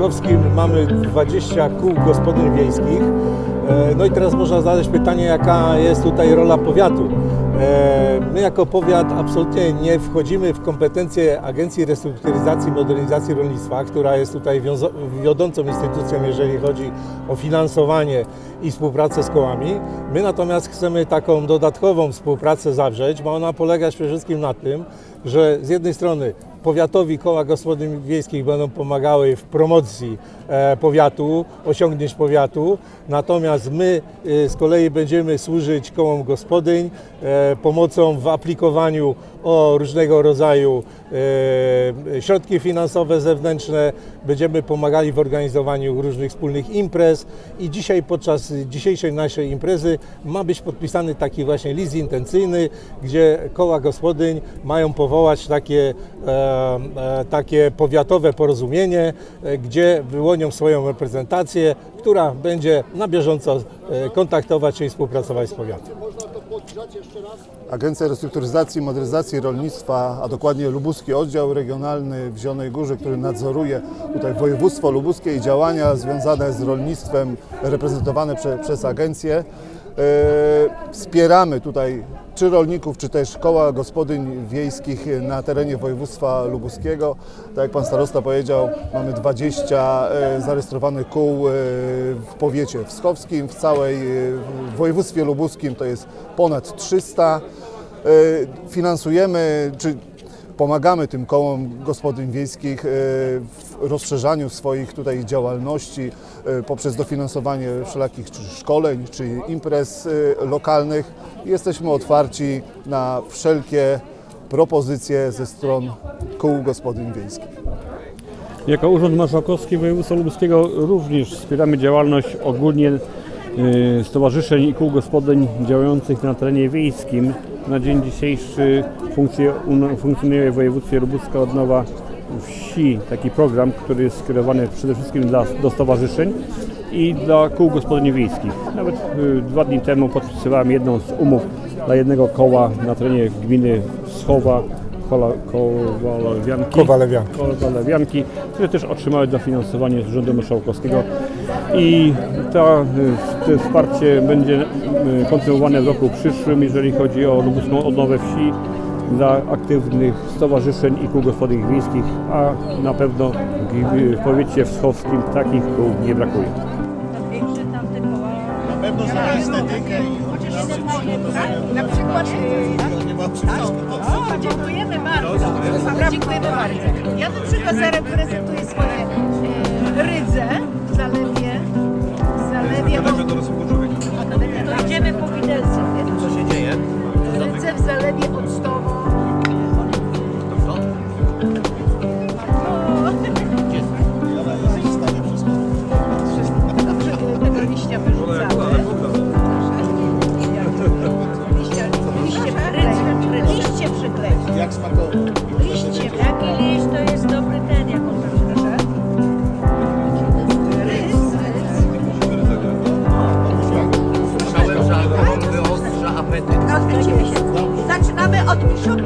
powiecie wschowskim mamy 20 kół gospodyń wiejskich. E, No i teraz można zadać pytanie, jaka jest tutaj rola powiatu. E, My jako powiat absolutnie nie wchodzimy w kompetencje Agencji Restrukturyzacji i Modernizacji Rolnictwa, która jest tutaj wiodącą instytucją, jeżeli chodzi o finansowanie i współpracę z kołami. My natomiast chcemy taką dodatkową współpracę zawrzeć, ma ona polegać przede wszystkim na tym, że z jednej strony powiatowi koła gospodyń wiejskich będą pomagały w promocji e, powiatu, osiągnięć powiatu, natomiast my e, z kolei będziemy służyć kołom gospodyń e, pomocą w aplikowaniu o różnego rodzaju e, środki finansowe zewnętrzne, będziemy pomagali w organizowaniu różnych wspólnych imprez i dzisiaj podczas dzisiejszej naszej imprezy ma być podpisany taki właśnie list intencyjny, gdzie koła gospodyń mają powołać takie, e, e, takie powiatowe porozumienie, gdzie wyłonią swoją reprezentację, która będzie na bieżąco kontaktować się i współpracować z powiatem. Agencja Restrukturyzacji i Modernizacji Rolnictwa, a dokładnie Lubuski Oddział Regionalny w Zielonej Górze, który nadzoruje tutaj województwo lubuskie i działania związane z rolnictwem reprezentowane prze, przez agencję. E, wspieramy tutaj czy rolników, czy też koła gospodyń wiejskich na terenie województwa lubuskiego. Tak jak pan starosta powiedział, mamy 20 e, zarejestrowanych kół e, w powiecie wschowskim, w całej w województwie lubuskim to jest ponad 300. E, Finansujemy, czy pomagamy tym kołom gospodyń wiejskich e, w rozszerzaniu swoich tutaj działalności e, poprzez dofinansowanie wszelakich czy szkoleń czy imprez e, lokalnych. Jesteśmy otwarci na wszelkie propozycje ze stron kół gospodyń wiejskich. Jako Urząd Marszałkowski Województwa Lubuskiego również wspieramy działalność ogólnie stowarzyszeń i kół gospodyń działających na terenie wiejskim. Na dzień dzisiejszy funkcjonuje w województwie Lubuska od nowa wsi taki program, który jest skierowany przede wszystkim dla, do stowarzyszeń i dla kół gospodyń wiejskich. Nawet y, dwa dni temu podpisywałem jedną z umów dla jednego koła na terenie gminy Schowa kowalewianki, Kowalewianki. kowalewianki, które też otrzymały dofinansowanie z Urzędu Marszałkowskiego i to, to wsparcie będzie y, kontynuowane w roku przyszłym, jeżeli chodzi o lubuską odnowę wsi dla aktywnych stowarzyszeń i kół gospodyń wiejskich, a na pewno w, powiecie wschowskim takich kół nie brakuje. Na przykład... O, dziękujemy bardzo. Dziękujemy bardzo. Ja na przykład zareprezentuję swoje e, rydze w zalewie. W zalewie... To idziemy po widelce. Co się dzieje? Rydze w zalewie octowo. Tego Zaczynamy od przodu.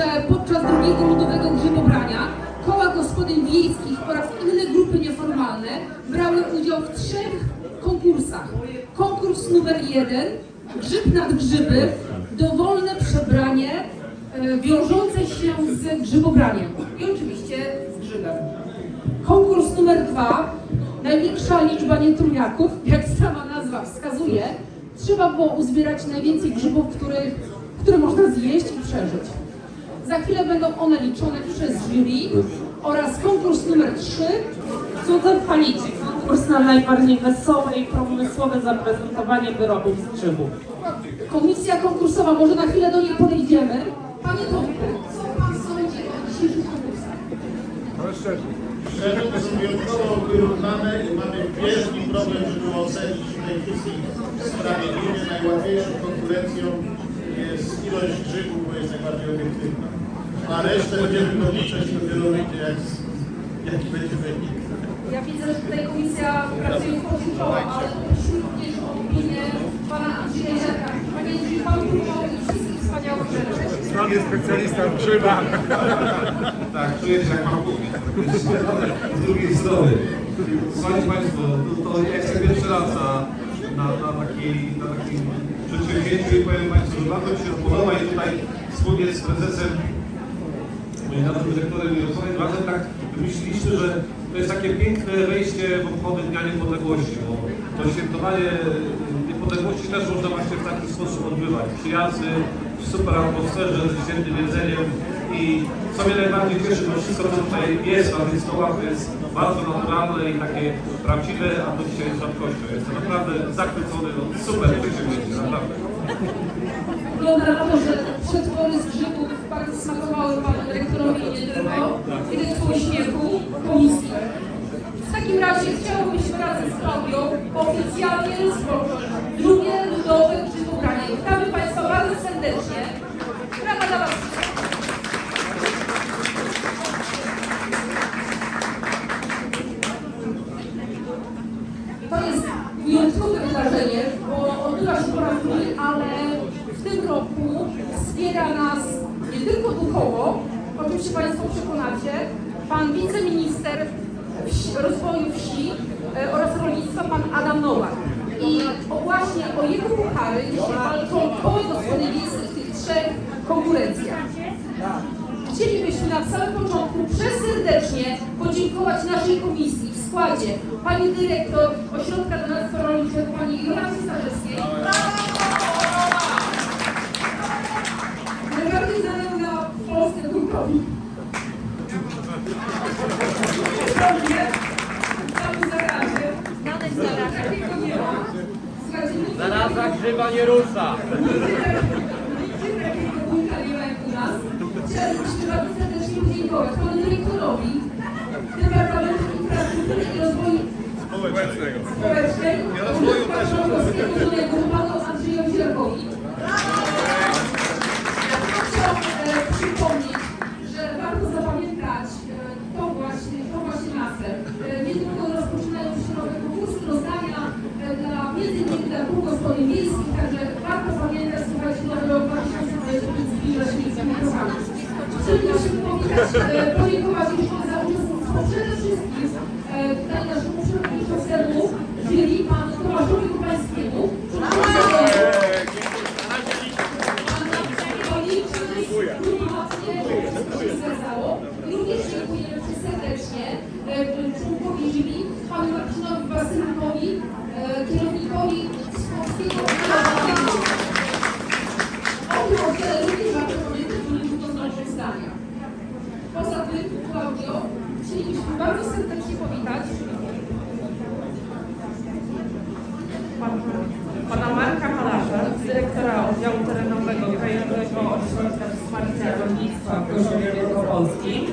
Że podczas drugiego ludowego grzybobrania koła gospodyń wiejskich oraz inne grupy nieformalne brały udział w trzech konkursach. Konkurs numer jeden, grzyb nad grzyby, dowolne przebranie e, wiążące się z grzybobraniem i oczywiście z grzybem. Konkurs numer dwa, największa liczba nietrumiaków, jak sama nazwa wskazuje, trzeba było uzbierać najwięcej grzybów, których, które można zjeść i przeżyć. Za chwilę będą one liczone przez jury oraz konkurs numer trzy, Cudem palicie. Konkurs na najbardziej wesołe i pomysłowe zaprezentowanie wyrobów z grzybów. Komisja konkursowa, może na chwilę do niej podejdziemy. Panie Tomku, co Pan sądzi o dzisiejszych konkursach? Szczerze, to są wyjątkowo wyrównane i mamy wielki problem, żeby ocenić tutaj wszystkich sprawiedliwie. Najłatwiejszą konkurencją jest ilość grzybów, bo jest najbardziej obiektywna. A resztę będziemy policzać i dopiero wyjdzie, jak, jaki będzie wynik. Ja widzę, że tutaj komisja pracuje w połowie czoła, ale prosimy również o opinię Pana Andrzeja Ziarka. Panie Andrzeju, Pan próbował tych wszystkich wspaniałych rzeczy. Jest specjalista w grzybach. tak, czuję się jak mam Z drugiej strony. Słuchajcie Państwo, to, to ja jestem pierwszy raz na, na, na, takiej, na takim przedsięwzięciu i powiem Państwu, że bardzo mi się podoba i tutaj wspólnie z prezesem i naszym dyrektorem Mirosławem razem tak wymyśliliśmy, że to jest takie piękne wejście w obchody Dnia Niepodległości, bo to świętowanie niepodległości też można właśnie w taki sposób odbywać. Przyjazny, w super atmosferze, z świetnym jedzeniem i co mnie najbardziej cieszy, to wszystko co tutaj jest na tych stołach to jest bardzo naturalne i takie prawdziwe, a to dzisiaj jest rzadkością. Jestem naprawdę zachwycony, no, super przedsięwzięcie, naprawdę. Wygląda na to, że przetwory z grzybów bardzo smakowały Panu Dyrektorowi i nie tylko. Widać po uśmiechu, po misji. W takim razie chciałabym razem z Klaudią oficjalnie rozpocząć drugie ludowe grzybobranie. Witamy Państwa bardzo serdecznie. Brawa dla Was. To jest wyjątkowe wydarzenie, bo odbywa się po raz drugi, ale w tym roku wspiera nas nie tylko duchowo, o czym się Państwo przekonacie, pan wiceminister rozwoju wsi e, oraz rolnictwa, pan Adam Nowak. I o właśnie o jego puchary dzisiaj walczą koło gospody wiejskie w tych trzech konkurencjach. Chcielibyśmy na samym początku przeserdecznie podziękować naszej komisji w składzie pani dyrektor Ośrodka Doradztwa Rolniczego, pani Jolanty Starzewskiej. Polskę drukowi. Zdrowie, tam zarazie. Takiego nie ma. Słuchajcie, nikt Zaraza grzyba nie rusza. Chcielibyśmy bardzo serdecznie podziękować panu dyrektorowi Departamentu Infrastruktury i Rozwoju Społecznego i Rozwoju chcielibyśmy bardzo serdecznie powitać Pana Marka Malarza, dyrektora oddziału terenowego Krajowego Ośrodka Wsparcia Rolnictwa w Gorzowie Wielkopolskim.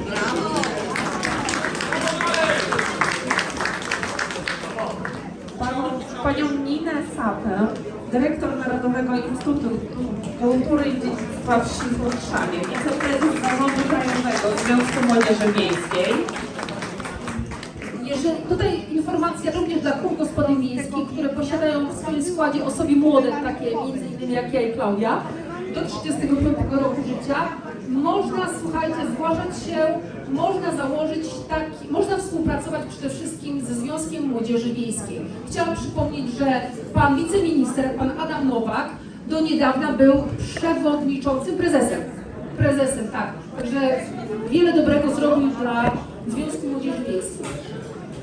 Panią, panią Ninę Sapę, dyrektor Narodowego Instytutu Kultury i Dziedzictwa Wsi w Warszawie, wiceprezes Zarządu Krajowego Związku Młodzieży Miejskiej. Jeżeli, tutaj informacja również dla kół gospodyń miejskich, które posiadają w swoim składzie osoby młode, takie innymi jak ja i Klaudia, do 35 roku życia. Można, słuchajcie, zgłaszać się, można założyć taki, można współpracować przede wszystkim ze Związkiem Młodzieży Wiejskiej. Chciałam przypomnieć, że pan wiceminister, pan Adam Nowak, do niedawna był przewodniczącym prezesem. Prezesem, tak. Także wiele dobrego zrobił dla Związku Młodzieży Wiejskiej.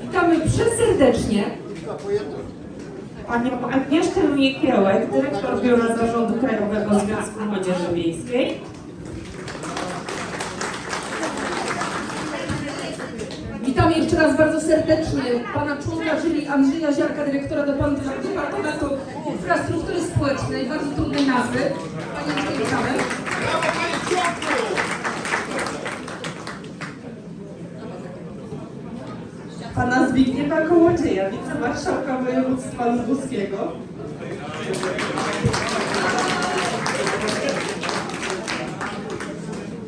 Witamy przeserdecznie Panią Agnieszkę Miekiełek, dyrektor Biura Zarządu Krajowego Związku Młodzieży Wiejskiej. Witamy jeszcze raz bardzo serdecznie pana członka, czyli Andrzeja Ziarka, dyrektora Departamentu Infrastruktury Społecznej, bardzo trudnej nazwy. Panie Andrzej, witamy. Pana Zbigniewa Kołodzieja, wicemarszałka województwa lubuskiego.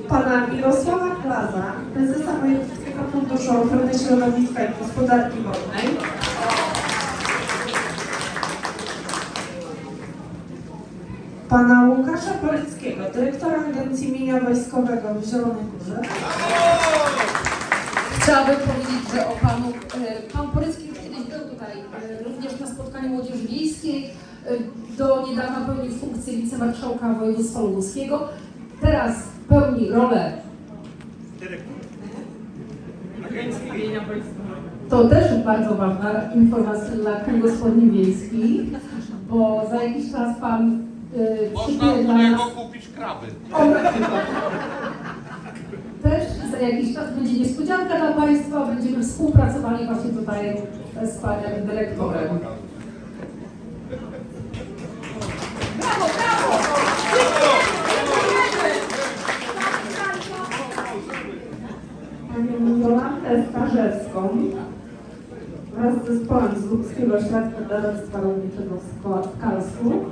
Pana Mirosława Plaza, prezesa Wojewódzkiego Funduszu Ochrony Środowiska i Gospodarki Wodnej. Pana Łukasza Poleckiego, dyrektora Agencji Mienia Wojskowego w Zielonej Górze. Chciałabym powiedzieć, że o panu, e, pan Porycki już kiedyś był tutaj, e, również na spotkaniu Młodzieży Wiejskiej. E, Do niedawna pełnił funkcję wicemarszałka województwa lubuskiego. Teraz pełni rolę Agencji Mienia Wojskowego. To też bardzo ważna informacja dla kół gospodyń wiejskich, bo za jakiś czas pan y, przyjdzie dla nas... kupić kraby. O, na przykład. Też za jakiś czas będzie niespodzianka dla Państwa, będziemy współpracowali właśnie tutaj z Panem Dyrektorem. Brawo, brawo! Panią Jolantę Starzewską, zespołem z Lubskiego Ośrodka Doradztwa Rolniczego w Kalsku.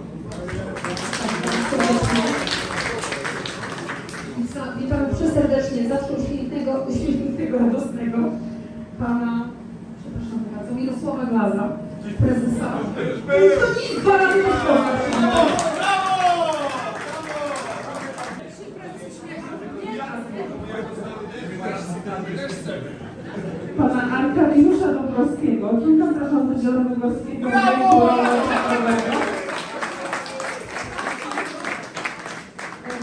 Witamy przeserdecznie, zawsze uśmiechniętego, uśmiechniętego, radosnego pana, przepraszam bardzo, Mirosława Glaza, prezesa. To nic. Pana Arkadiusza Dąbrowskiego, kilka zarządu Zielonogorskiego Brawo!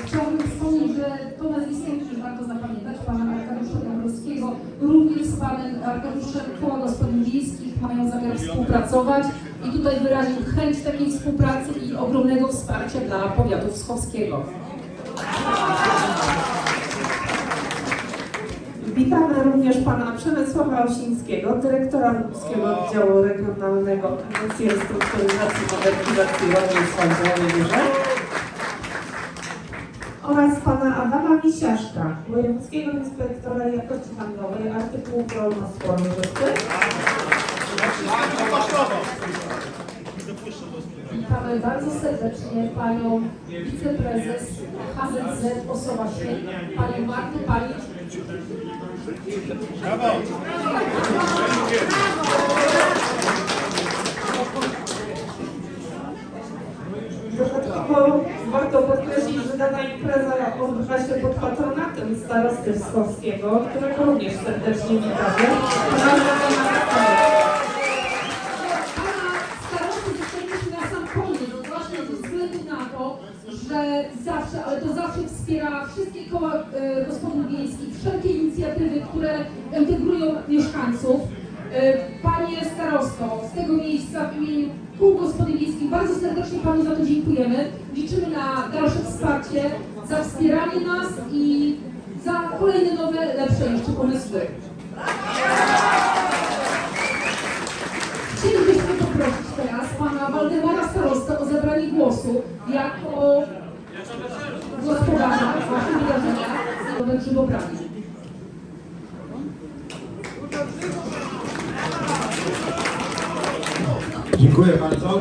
Chciałabym wspomnieć, że to nazwisko również warto zapamiętać, pana Arkadiusza Dąbrowskiego, również z panem Arkadiuszem Koła Gospodyń Wiejskich mają zamiar współpracować i tutaj wyraził chęć takiej współpracy i ogromnego wsparcia dla powiatu wschowskiego. Przemysława Osińskiego, dyrektora Lubskiego Oddziału Regionalnego Agencji Restrukturyzacji i Modernizacji Rolnictwa w Zielonej Górze oraz pana Adama Misiaszka, Wojewódzkiego Inspektora Jakości Handlowej Artykułów Rolno-Spożywczych. Witamy bardzo serdecznie panią wiceprezes HZZ Osoba Świetna, panią Martę Dodatkowo warto podkreślić, że dana impreza odbywa się pod patronatem starosty Wschowskiego, którego również serdecznie witamy. Że zawsze, ale to zawsze wspiera wszystkie koła e, gospodyń wiejskich, wszelkie inicjatywy, które integrują mieszkańców. E, Panie starosto, z tego miejsca w imieniu kół gospodyń wiejskich bardzo serdecznie Panu za to dziękujemy. Liczymy na dalsze wsparcie, za wspieranie nas i za kolejne nowe, lepsze jeszcze pomysły. Chcielibyśmy poprosić teraz pana Waldemara Starostę o zabranie głosu jako Dziękuję bardzo.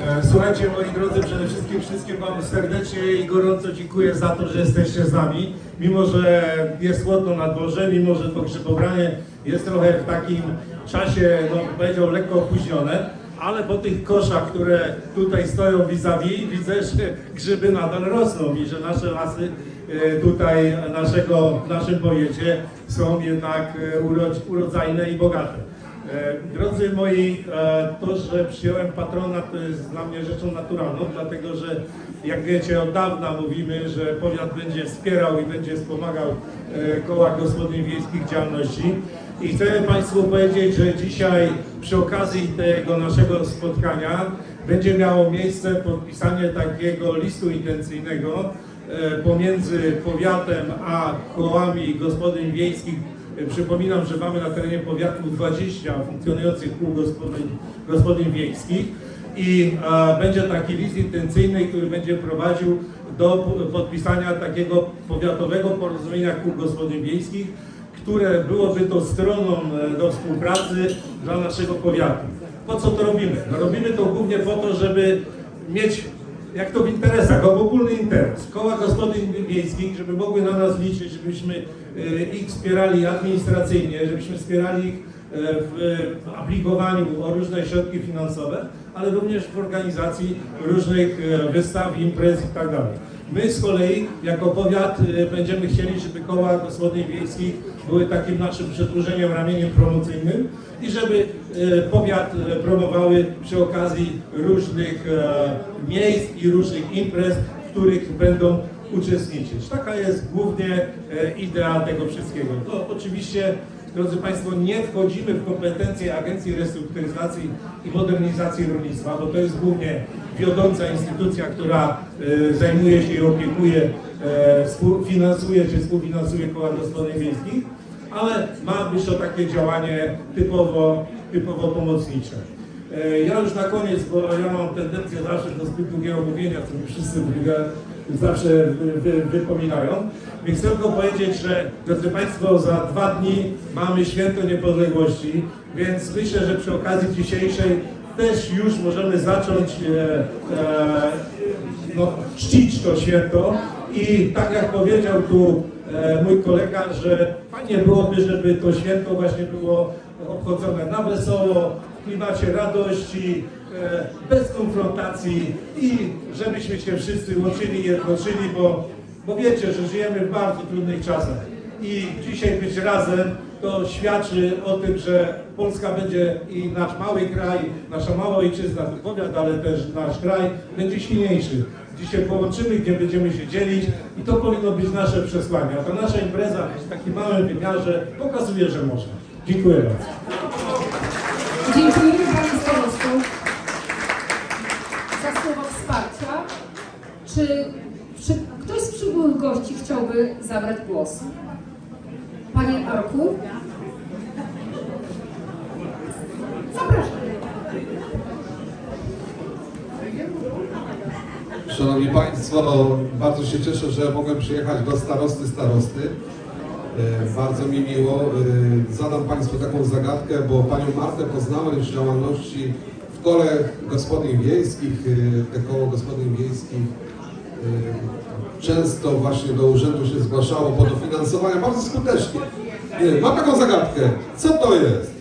E, Słuchajcie moi drodzy, przede wszystkim wszystkim Wam serdecznie i gorąco dziękuję za to, że jesteście z nami. Mimo, że jest chłodno na dworze, mimo, że to grzybobranie jest trochę w takim czasie, no powiedział lekko opóźnione, ale po tych koszach, które tutaj stoją vis-a-vis, widzę, że grzyby nadal rosną i że nasze lasy e, tutaj naszego, w naszym powiecie są jednak e, urodz- urodzajne i bogate. E, Drodzy moi, to, że przyjąłem patronat, to jest dla mnie rzeczą naturalną, dlatego że jak wiecie, od dawna mówimy, że powiat będzie wspierał i będzie wspomagał koła gospodyń wiejskich działalności. I chcę Państwu powiedzieć, że dzisiaj przy okazji tego naszego spotkania będzie miało miejsce podpisanie takiego listu intencyjnego e, pomiędzy powiatem a kołami gospodyń wiejskich. Przypominam, że mamy na terenie powiatu 20 funkcjonujących kół gospodyń, gospodyń wiejskich. I e, będzie taki list intencyjny, który będzie prowadził do podpisania takiego powiatowego porozumienia kół gospodyń wiejskich, które byłoby to stroną e, do współpracy dla naszego powiatu. Po co to robimy? No robimy to głównie po to, żeby mieć jak to w interesach, ogólny interes. Koła gospodyń wiejskich, żeby mogły na nas liczyć, żebyśmy e, ich wspierali administracyjnie, żebyśmy wspierali ich e, w aplikowaniu o różne środki finansowe, ale również w organizacji różnych wystaw, imprez i tak. My z kolei jako powiat będziemy chcieli, żeby koła gospodyń wiejskich były takim naszym przedłużeniem, ramieniem promocyjnym i żeby e, powiat e, promowały przy okazji różnych e, miejsc i różnych imprez, w których będą uczestniczyć. Taka jest głównie idea tego wszystkiego. To oczywiście, drodzy Państwo, nie wchodzimy w kompetencje Agencji Restrukturyzacji i Modernizacji Rolnictwa, bo to jest głównie wiodąca instytucja, która zajmuje się i opiekuje, finansuje czy współfinansuje koła gospodyń wiejskich, ale ma być to takie działanie typowo, typowo pomocnicze. E, Ja już na koniec, bo ja mam tendencję zawsze do zbyt długiego mówienia, co mi wszyscy zawsze wy, wypominają. Więc chcę tylko powiedzieć, że drodzy Państwo, za dwa dni mamy święto niepodległości, więc myślę, że przy okazji dzisiejszej też już możemy zacząć e, e, no, czcić to święto i tak jak powiedział tu mój kolega, że fajnie byłoby, żeby to święto właśnie było obchodzone na wesoło, w klimacie radości, e, bez konfrontacji i żebyśmy się wszyscy łączyli i jednoczyli, bo, bo wiecie, że żyjemy w bardzo trudnych czasach i dzisiaj być razem to świadczy o tym, że Polska będzie i nasz mały kraj, nasza mała ojczyzna, powiat, ale też nasz kraj będzie silniejszy. Dzisiaj połączymy, gdzie będziemy się dzielić i to powinno być nasze przesłanie. A ta nasza impreza w takim małym wymiarze pokazuje, że można. Dziękuję bardzo. Dziękujemy Panie Starostu za słowa wsparcia. Czy ktoś z przybyłych gości chciałby zabrać głos? Panie Arku? Zapraszam. Szanowni Państwo, bardzo się cieszę, że mogłem przyjechać do starosty starosty. E, Bardzo mi miło. E, Zadam Państwu taką zagadkę, bo Panią Martę poznałem z działalności w kole gospodyń wiejskich. E, Te koło gospodyń wiejskich często właśnie do urzędu się zgłaszało po dofinansowania bardzo skutecznie. Nie, Mam taką zagadkę. Co to jest?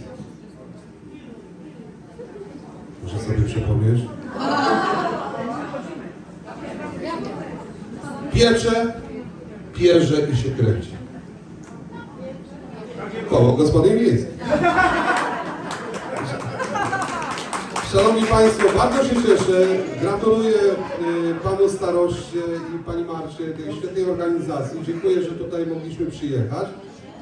Piecze, pierze i się kręci. Koło gospodyń wiejskich. Szanowni Państwo, bardzo się cieszę. Gratuluję y, Panu Staroście i Pani Marcie tej świetnej organizacji. Dziękuję, że tutaj mogliśmy przyjechać.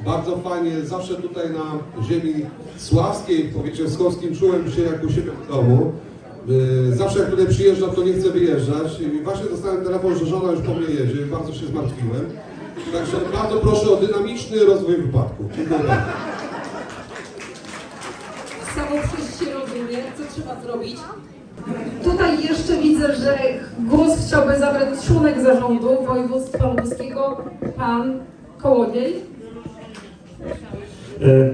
Bardzo fajnie, zawsze tutaj na ziemi sławskiej, w powiecie czułem się jak u siebie w domu. Y, Zawsze jak tutaj przyjeżdżam, to nie chcę wyjeżdżać. I właśnie dostałem telefon, że żona już po mnie jedzie. Bardzo się zmartwiłem. Także bardzo proszę o dynamiczny rozwój wypadku. Dziękuję bardzo. Samo przejść się rozumie, co trzeba zrobić. Tutaj jeszcze widzę, że głos chciałby zabrać członek zarządu województwa lubuskiego, pan Kołodziej. E,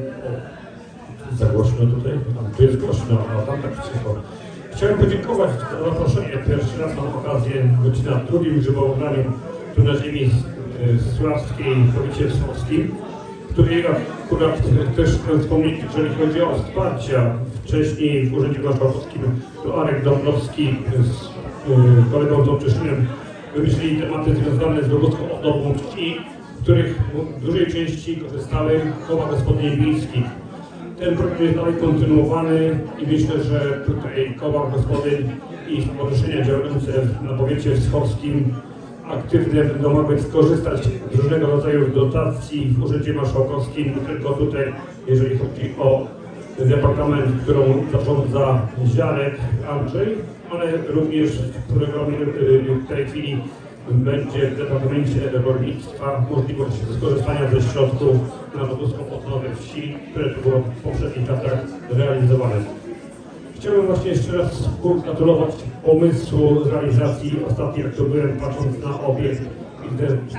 Za głośno tutaj? A, tu jest głośno, a tam tak cicho. Chciałem podziękować za zaproszenie. Pierwszy raz mam okazję być na drugim grzybowaniu tu na ziemi e, sławskiej, w powiecie wschodnim, której akurat też wspomnieć, jeżeli chodzi o wsparcia. Wcześniej w Urzędzie Marszałkowskim to Arek Dąbrowski z e, kolegą Tomczyszynem wymyślili tematy związane z lubuską oddobą czci, w których w dużej części korzystały koła gospodyń wiejskich. Ten program jest dalej kontynuowany i myślę, że tutaj koła gospodyń i stowarzyszenia działające na powiecie wschodnim aktywnie będą mogły skorzystać z różnego rodzaju dotacji w Urzędzie Marszałkowskim, tylko tutaj, jeżeli chodzi o departament, którą zarządza Ziarek Andrzej, ale również w programie y, w tej chwili będzie w Departamencie Rolnictwa możliwość skorzystania ze środków na lubuską odnowę wsi, które tu było w poprzednich latach realizowane. Chciałbym właśnie jeszcze raz pogratulować pomysłu realizacji ostatnio, jak to byłem, patrząc na obiekt,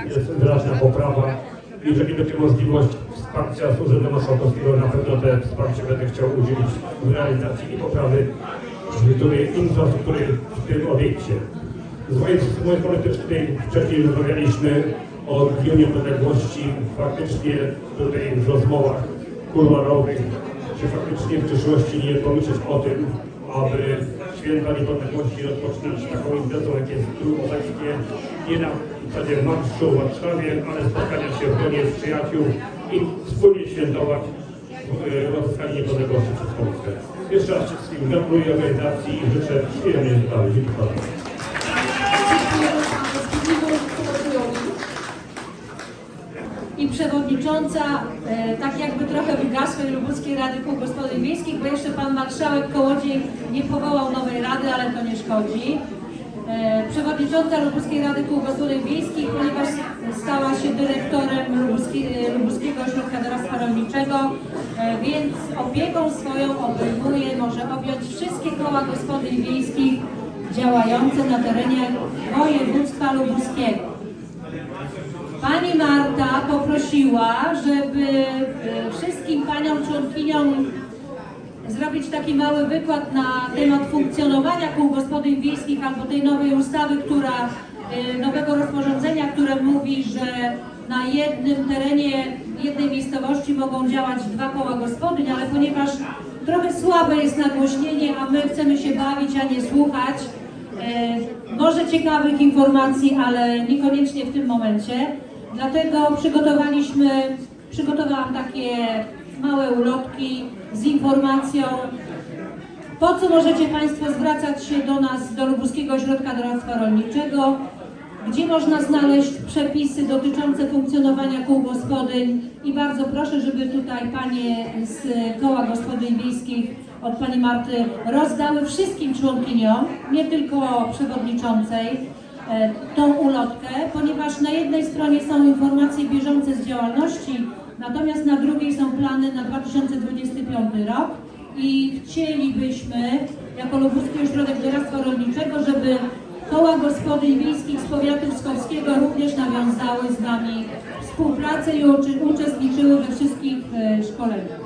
jest wyraźna poprawa. Jeżeli będzie możliwość wsparcia z Urzędu Marszałkowskiego, na pewno te wsparcie będę chciał udzielić w realizacji i poprawy infrastruktury w tym obiekcie. Z mojej, z strony też tutaj wcześniej rozmawialiśmy o Dniu Niepodległości. Faktycznie tutaj w rozmowach kuluarowych, czy faktycznie w przyszłości nie pomyśleć o tym, aby święta niepodległości rozpoczynać taką imprezą, jak jest Obecnie, nie na zasadzie marszu w Warszawie, ale spotkania się w gronie przyjaciół i wspólnie świętować e, odzyskanie niepodległości przez Polskę. Jeszcze raz wszystkim gratuluję organizacji i życzę przyjemnej zabawy. Dziękuję bardzo. Przewodnicząca, e, tak jakby trochę wygasłej Lubuskiej Rady Kół Gospodyń Wiejskich, bo jeszcze pan marszałek Kołodziej nie powołał nowej rady, ale to nie szkodzi. E, przewodnicząca Lubuskiej Rady Kół Gospodyń Wiejskich, ponieważ stała się dyrektorem Lubuski, e, Lubuskiego Ośrodka Doradztwa Rolniczego, więc opieką swoją obejmuje, może objąć wszystkie koła gospodyń wiejskich działające na terenie województwa lubuskiego. Pani Marta poprosiła, żeby e, wszystkim paniom członkiniom zrobić taki mały wykład na temat funkcjonowania kół gospodyń wiejskich albo tej nowej ustawy, która, e, nowego rozporządzenia, które mówi, że na jednym terenie jednej miejscowości mogą działać dwa koła gospodyń, ale ponieważ trochę słabe jest nagłośnienie, a my chcemy się bawić, a nie słuchać, e, może ciekawych informacji, ale niekoniecznie w tym momencie. Dlatego przygotowaliśmy, przygotowałam takie małe ulotki z informacją, po co możecie Państwo zwracać się do nas, do Lubuskiego Ośrodka Doradztwa Rolniczego, gdzie można znaleźć przepisy dotyczące funkcjonowania kół gospodyń. I bardzo proszę, żeby tutaj Panie z Koła Gospodyń Wiejskich od Pani Marty rozdały wszystkim członkiniom, nie tylko przewodniczącej, tą ulotkę, ponieważ na jednej stronie są informacje bieżące z działalności, natomiast na drugiej są plany na 2025 rok i chcielibyśmy jako Lubuski Ośrodek Doradztwa Rolniczego, żeby koła gospodyń wiejskich z powiatu pskowskiego również nawiązały z nami współpracę i uczestniczyły we wszystkich e, szkoleniach.